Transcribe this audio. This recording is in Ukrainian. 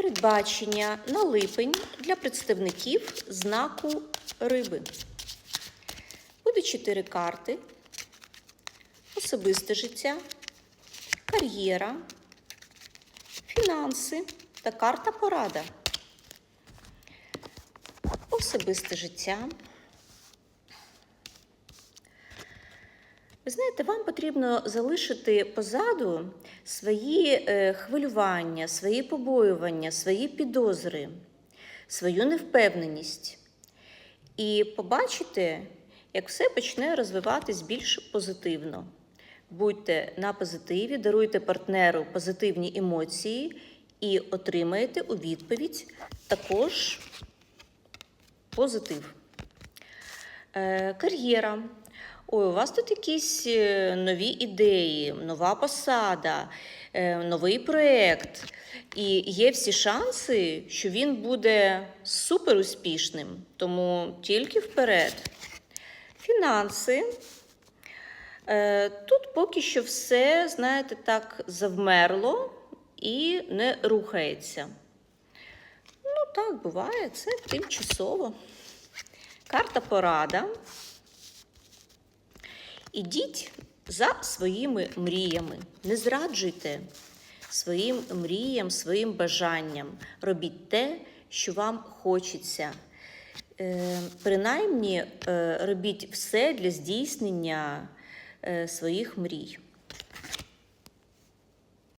Передбачення на липень для представників знаку риби. Буде чотири карти: особисте життя, кар'єра, фінанси та карта порада. Особисте життя. Ви знаєте, вам потрібно залишити позаду свої е, хвилювання, свої побоювання, свої підозри, свою невпевненість. І побачите, як все почне розвиватись більш позитивно. Будьте на позитиві, даруйте партнеру позитивні емоції і отримаєте у відповідь також позитив. Е, кар'єра. Ой, у вас тут якісь е, нові ідеї, нова посада, е, новий проєкт. І є всі шанси, що він буде супер успішним. Тому тільки вперед. Фінанси. Е, Тут поки що все, знаєте, так завмерло і не рухається. Ну, так буває, це тимчасово. Карта порада. Ідіть за своїми мріями. Не зраджуйте своїм мріям, своїм бажанням. Робіть те, що вам хочеться. Е, принаймні, е, робіть все для здійснення е, своїх мрій.